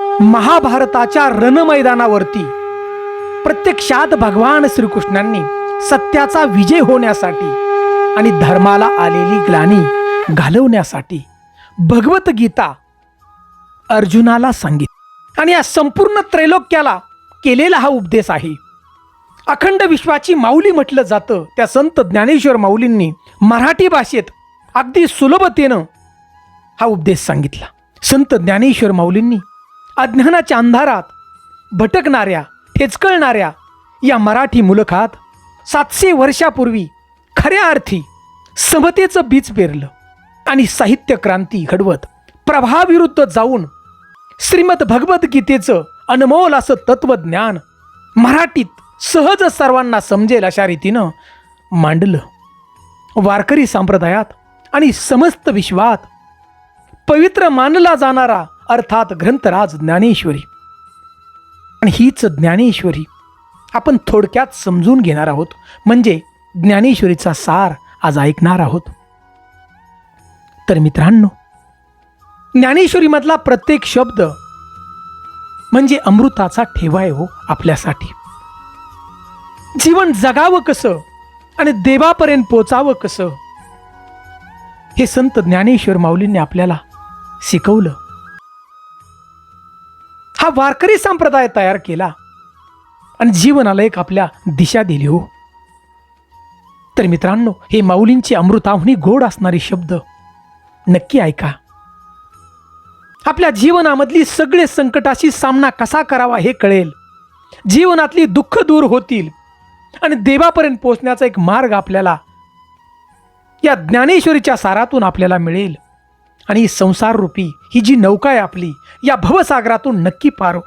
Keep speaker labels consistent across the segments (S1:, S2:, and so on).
S1: महाभारताच्या रणमैदानावरती प्रत्यक्षात भगवान श्रीकृष्णांनी सत्याचा विजय होण्यासाठी आणि धर्माला आलेली ग्लानी घालवण्यासाठी भगवद्गीता अर्जुनाला सांगित आणि या संपूर्ण त्रैलोक्याला केलेला हा उपदेश आहे. अखंड विश्वाची माऊली म्हटलं जातं. त्या संत ज्ञानेश्वर माऊलींनी मराठी भाषेत अगदी सुलभतेनं हा उपदेश सांगितला. संत ज्ञानेश्वर माऊलींनी अज्ञानाच्या अंधारात भटकणाऱ्या ठेचकळणाऱ्या या मराठी मुलखात सातशे वर्षापूर्वी खऱ्या अर्थी समतेचं बीज पेरलं आणि साहित्य क्रांती घडवत प्रभाविरुद्ध जाऊन श्रीमद भगवद्गीतेचं अनमोल असं तत्वज्ञान मराठीत सहज सर्वांना समजेल अशा रीतीनं मांडलं. वारकरी संप्रदायात आणि समस्त विश्वात पवित्र मानला जाणारा अर्थात ग्रंथराज ज्ञानेश्वरी. आणि हीच ज्ञानेश्वरी आपण थोडक्यात समजून घेणार आहोत म्हणजे ज्ञानेश्वरीचा सार आज ऐकणार आहोत. तर मित्रांनो ज्ञानेश्वरीमधला प्रत्येक शब्द म्हणजे अमृताचा ठेवा आहे हो आपल्यासाठी. जीवन जगावं कसं आणि देवापर्यंत पोचावं कसं हे संत ज्ञानेश्वर माऊलींनी आपल्याला शिकवलं. हा वारकरी संप्रदाय तयार केला आणि जीवनाला एक आपल्या दिशा दिली हो. तर मित्रांनो हे माऊलींची अमृताहुनी गोड असणारे शब्द नक्की ऐका. आपल्या जीवनामधली सगळे संकटाशी सामना कसा करावा हे कळेल. जीवनातली दुःख दूर होतील आणि देवापर्यंत पोहोचण्याचा एक मार्ग आपल्याला या ज्ञानेश्वरीच्या सारातून आपल्याला मिळेल. आणि संसार रूपी ही जी नौका आहे आपली या भवसागरातून नक्की पार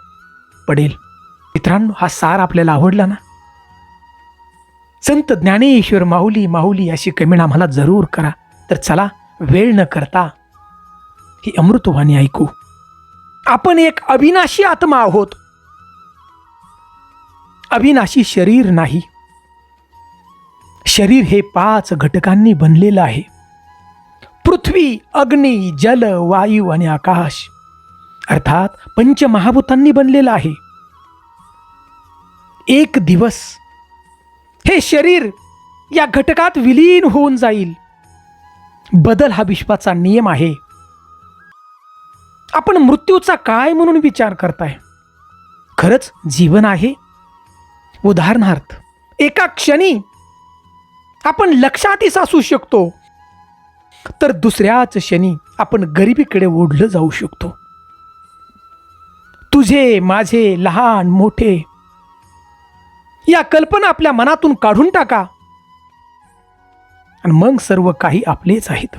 S1: पडेल. मित्रांनो हा सार आपल्याला आवडला ना? संत ज्ञानेश्वर माऊली माऊली अशी कमेंट आम्हाला जरूर करा. तर चला वेळ न करता ही अमृतवाणी ऐकू. आपण एक अविनाशी आत्मा आहोत. अविनाशी शरीर नाही. शरीर हे पाच घटकांनी बनलेलं आहे. पृथ्वी अग्नी जल वायू आणि आकाश. अर्थात पंचमहाभूतांनी बनलेलं आहे. एक दिवस हे शरीर या घटकात विलीन होऊन जाईल. बदल हा विश्वाचा नियम आहे. आपण मृत्यूचा काय म्हणून विचार करताय? खरंच जीवन आहे? उदाहरणार्थ एका क्षणी आपण लक्षातच असू शकतो. तर दुसऱ्याच क्षणी आपण गरिबीकडे ओढलं जाऊ शकतो. तुझे माझे लहान मोठे या कल्पना आपल्या मनातून काढून टाका. आणि मग सर्व काही आपलेच आहेत.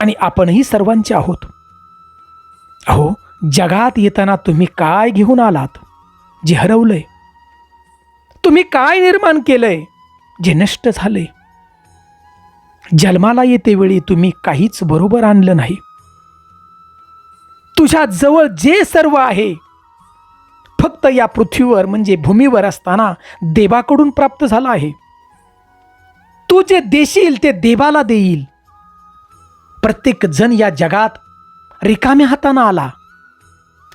S1: आणि आपणही सर्वांचे आहोत. अहो जगात येताना तुम्ही काय घेऊन आलात? जे हरवलंय. तुम्ही काय निर्माण केलंय? जे नष्ट झालंय? जन्माला येतेवेळी तुम्ही काहीच बरोबर आणलं नाही. तुझ्या जवळ जे सर्व आहे फक्त या पृथ्वीवर म्हणजे भूमीवर असताना देवाकडून प्राप्त झाला आहे. तू जे देशील ते देवाला देईल. प्रत्येक जण या जगात रिकाम्या हातानं आला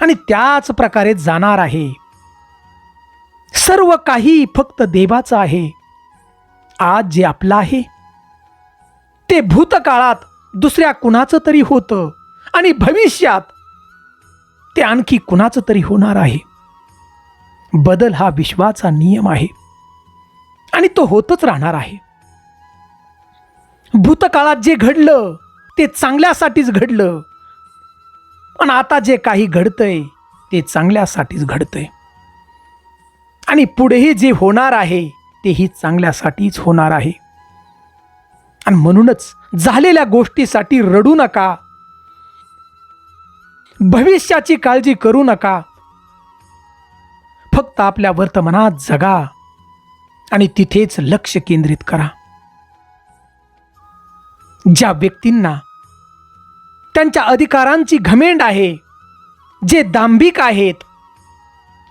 S1: आणि त्याच प्रकारे जाणार आहे. सर्व काही फक्त देवाचं आहे. आज जे आपलं आहे ते भूतकाळात दुसऱ्या कुणाचं तरी होतं आणि भविष्यात ते आणखी कुणाचं तरी होणार आहे. बदल हा विश्वाचा नियम आहे. आणि तो होतच राहणार आहे. भूतकाळात जे घडलं ते चांगल्यासाठीच घडलं. पण आता जे काही घडतंय ते चांगल्यासाठीच घडतंय. आणि पुढेही जे होणार आहे तेही चांगल्यासाठीच होणार आहे. आणि म्हणूनच झालेल्या गोष्टीसाठी रडू नका. भविष्याची काळजी करू नका. फक्त आपल्या वर्तमानात जगा आणि तिथेच लक्ष केंद्रित करा. ज्या व्यक्तींना त्यांच्या अधिकारांची घमेंड आहे जे दांभिक आहेत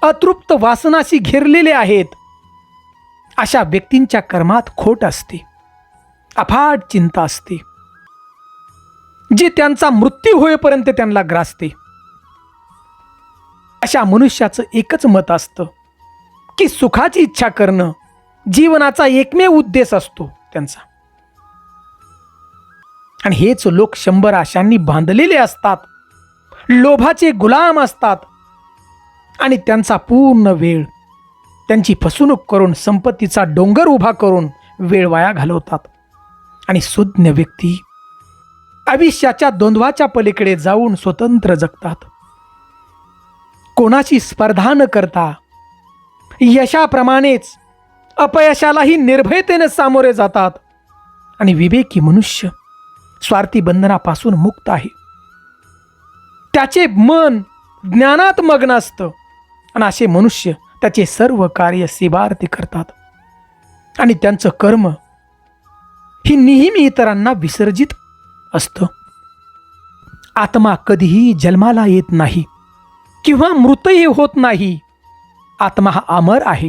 S1: अतृप्त वासनाशी घेरलेले आहेत अशा व्यक्तींच्या कर्मात खोट असते. अफाट चिंता असते. जी त्यांचा मृत्यू होईपर्यंत त्यांना ग्रासते. अशा मनुष्याचं एकच मत असतं की सुखाची इच्छा करणं जीवनाचा एकमेव उद्देश असतो त्यांचा. आणि हेच लोक शंभर आशांनी बांधलेले असतात लोभाचे गुलाम असतात आणि त्यांचा पूर्ण वेळ त्यांची फसवणूक करून संपत्तीचा डोंगर उभा करून वेळ वाया घालवतात. आणि सुज्ञ व्यक्ती आयुष्याच्या द्वंद्वाच्या पलीकडे जाऊन स्वतंत्र जगतात. कोणाची स्पर्धा न करता यशाप्रमाणेच अपयशालाही निर्भयतेने सामोरे जातात. आणि विवेकी मनुष्य स्वार्थी बंधनापासून मुक्त आहे. त्याचे मन ज्ञानात मग्न असतं आणि असे मनुष्य त्याचे सर्व कार्य सेवार्थी करतात. आणि त्यांचं कर्म ही नेहमी इतरांना विसर्जित असतं. आत्मा कधीही जन्माला येत नाही किंवा मृतही होत नाही. आत्मा हा अमर आहे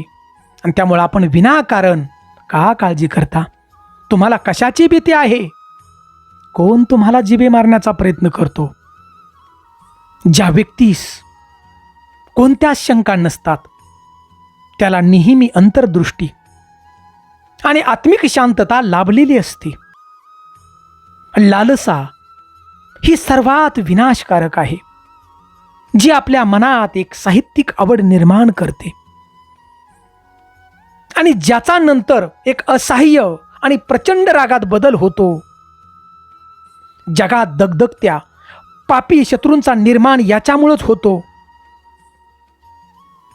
S1: आणि त्यामुळे आपण विनाकारण का काळजी करता? तुम्हाला कशाची भीती आहे? कोण तुम्हाला जिबे मारण्याचा प्रयत्न करतो? ज्या व्यक्तीस कोणत्याच शंका नसतात त्याला नेहमी अंतर्दृष्टी आणि आत्मिक शांतता लाभलेली असते. लालसा ही सर्वात विनाशकारक आहे जी आपल्या मनात एक साहित्यिक आवड निर्माण करते. आणि ज्याचा नंतर एक असह्य आणि प्रचंड रागात बदल होतो. जगात दगदगत्या पापी शत्रूंचा निर्माण याच्यामुळंच होतो.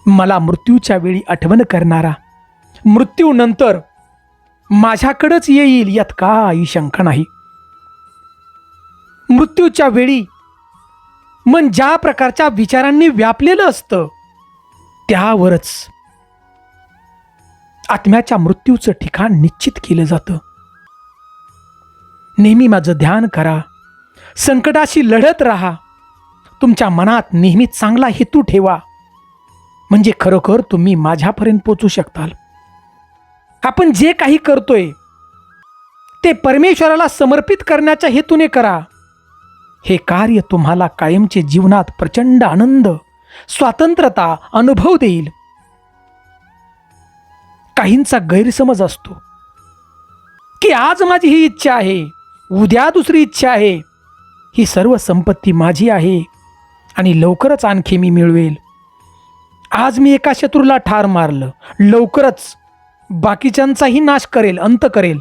S1: मला मृत्यूच्या वेळी आठवण करणारा मृत्यूनंतर माझ्याकडंच येईल यात काही शंका नाही. मृत्यूच्या वेळी मन ज्या प्रकारच्या विचारांनी व्यापलेलं असतं त्यावरच आत्म्याच्या मृत्यूचं ठिकाण निश्चित केलं जातं. नेहमी माझं ध्यान करा संकटाशी लढत राहा तुमच्या मनात नेहमी चांगला हेतू ठेवा म्हणजे खरोखर तुम्ही माझ्यापर्यंत पोचू शकताल. आपण जे काही करतोय ते परमेश्वराला समर्पित करण्याच्या हेतूने करा. हे कार्य तुम्हाला कायमचे जीवनात प्रचंड आनंद स्वातंत्र्यता अनुभव देईल. काहींचा गैरसमज असतो. की आज माझी ही इच्छा आहे उद्या दुसरी इच्छा आहे ही सर्व संपत्ती माझी आहे आणि लवकरच आणखी मी मिळवेल. आज मी एका शत्रूला ठार मारलं लवकरच बाकीच्यांचाही नाश करेल अंत करेल.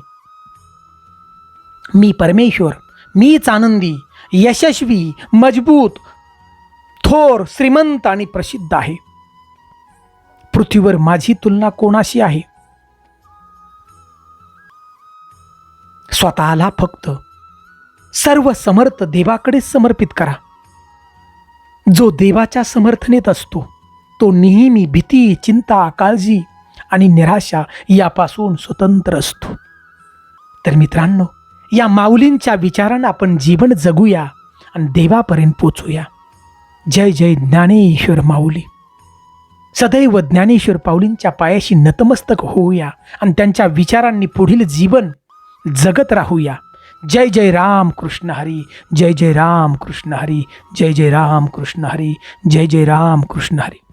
S1: मी परमेश्वर मीच आनंदी यशस्वी मजबूत थोर श्रीमंत आणि प्रसिद्ध आहे. पृथ्वीवर माझी तुलना कोणाशी आहे? स्वतःला फक्त सर्व समर्थ देवाकडे समर्पित करा. जो देवाच्या समर्थनेत असतो तो नेहमी भीती चिंता काळजी आणि निराशा यापासून स्वतंत्र असतो. तर मित्रांनो या माऊलींच्या विचारानं आपण जीवन जगूया आणि देवापर्यंत पोचूया. जय जय ज्ञानेश्वर माऊली. सदैव ज्ञानेश्वर पाऊलींच्या पायाशी नतमस्तक होऊया आणि त्यांच्या विचारांनी पुढील जीवन जगत राहूया. जय जय राम कृष्ण हरी जय जय राम कृष्ण हरी जय जय राम कृष्ण हरी जय जय राम कृष्ण हरी.